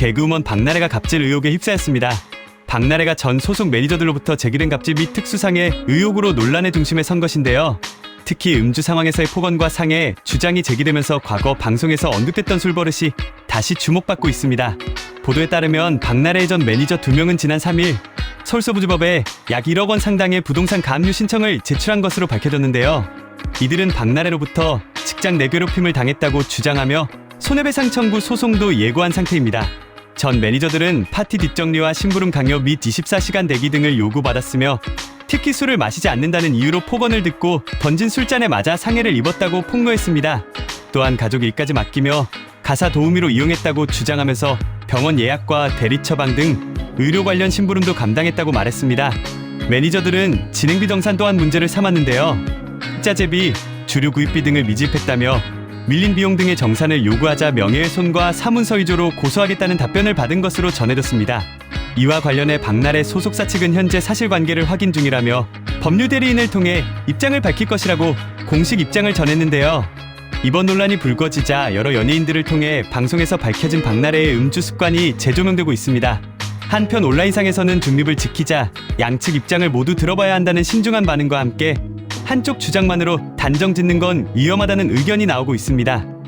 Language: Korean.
개그우먼 박나래가 갑질 의혹에 휩싸였습니다. 박나래가 전 소속 매니저들로부터 제기된 갑질 및 특수상해 의혹으로 논란의 중심에 선 것인데요. 특히 음주 상황에서의 폭언과 상해 주장이 제기되면서 과거 방송에서 언급됐던 술버릇이 다시 주목받고 있습니다. 보도에 따르면 박나래의 전 매니저 두 명은 지난 3일 서울서부지법에 약 1억 원 상당의 부동산 가압류 신청을 제출한 것으로 밝혀졌는데요. 이들은 박나래로부터 직장 내괴롭힘을 당했다고 주장하며 손해배상 청구 소송도 예고한 상태입니다. 전 매니저들은 파티 뒷정리와 심부름 강요 및 24시간 대기 등을 요구받았으며 특히 술을 마시지 않는다는 이유로 폭언을 듣고 던진 술잔에 맞아 상해를 입었다고 폭로했습니다. 또한 가족 일까지 맡기며 가사 도우미로 이용했다고 주장하면서 병원 예약과 대리 처방 등 의료 관련 심부름도 감당했다고 말했습니다. 매니저들은 진행비 정산 또한 문제를 삼았는데요. 흑자재비, 주류 구입비 등을 미집했다며 밀린 비용 등의 정산을 요구하자 명예훼손과 사문서 위조로 고소하겠다는 답변을 받은 것으로 전해졌습니다. 이와 관련해 박나래 소속사 측은 현재 사실관계를 확인 중이라며 법률 대리인을 통해 입장을 밝힐 것이라고 공식 입장을 전했는데요. 이번 논란이 불거지자 여러 연예인들을 통해 방송에서 밝혀진 박나래의 음주 습관이 재조명되고 있습니다. 한편 온라인상에서는 중립을 지키자 양측 입장을 모두 들어봐야 한다는 신중한 반응과 함께 한쪽 주장만으로 단정 짓는 건 위험하다는 의견이 나오고 있습니다.